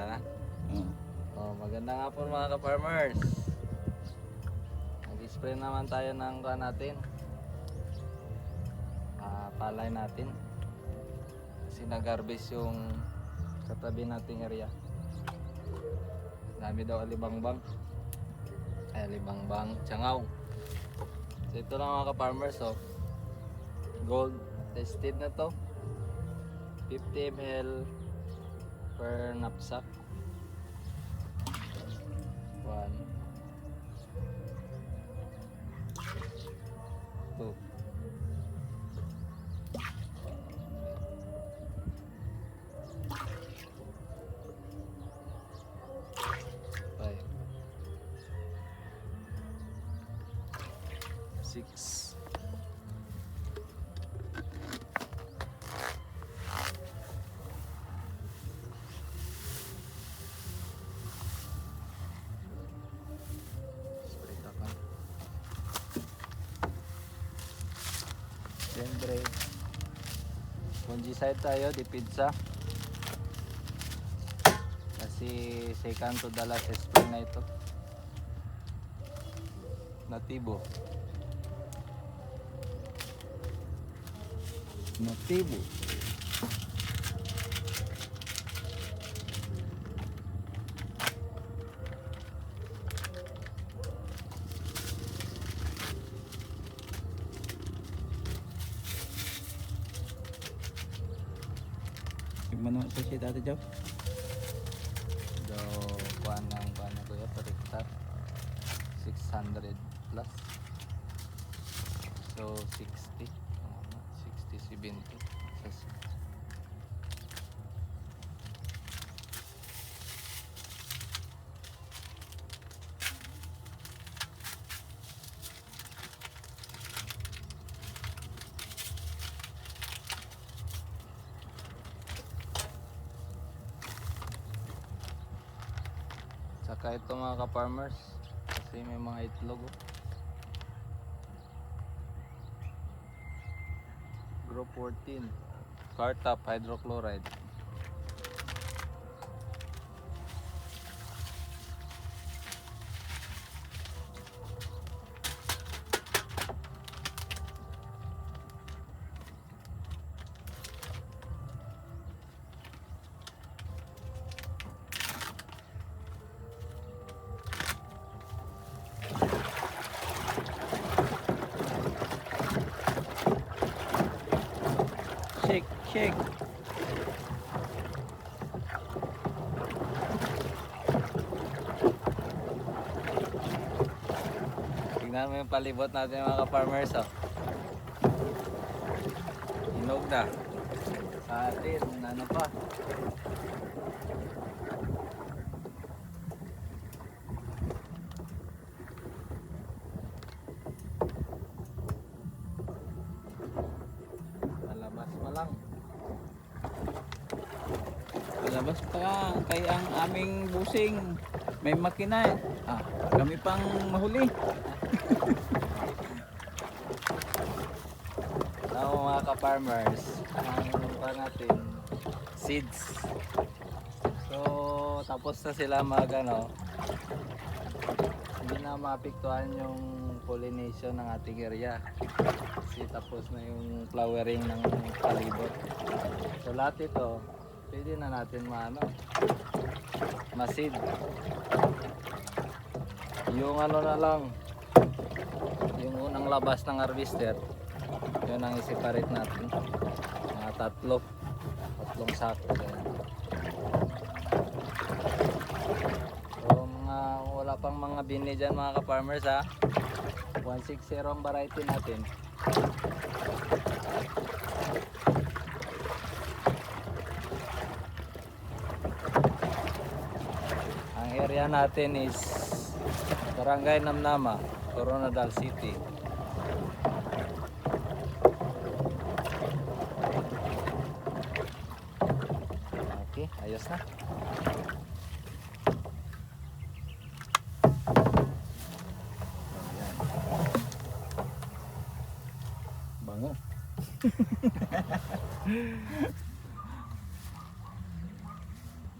Tara na. Oh. Maganda nga po mga ka-farmers. Nag-spray naman tayo ng kuha natin. Ah, palay natin. Kasi nag-harvest yung katabi nating area. Dami daw alibangbang. Ay, alibangbang. Tsangaw. So ito lang mga ka-farmers oh. Gold tested na to. 50 ml per knapsack. One. Two. Five. Six. Siyempre, fungicide tayo, di pizza. Kasi second to the last spray na ito. Natibo. Natibo. Gimana sa siya dati Jow? Do, kuhan ng kuhan na kuya, hectare. 600 plus. So, 60. Tama, 60, 70. Sa- Saka ito mga ka-farmers. Kasi may mga itlog. Oh. Group 14. Cartap hydrochloride. Shake. Tingnan mo yung palibot natin mga ka-farmers. Oh. Hinog na. Sa atin, ano pa. Palabas pa lang. Pa kay ang aming busing. May makina eh. Ah, kami pang mahuli. Now mga ka-farmers, ang pa natin, seeds. So, tapos na sila mag ano, hindi na maapektuhan yung pollination ng ating area. Kasi tapos na yung flowering ng palibot. So lahat ito, pwede na natin maano, masid. Yung ano na lang, yung unang labas ng harvester, yun ang i-separate natin. Mga tatlo. Tatlong sako. Ganyan. So mga wala pang mga bini dyan mga ka-farmers ha. 160 ang variety natin. Area natin is Barangay Namnama, Coronadal City. Okay, ayos na. Bango.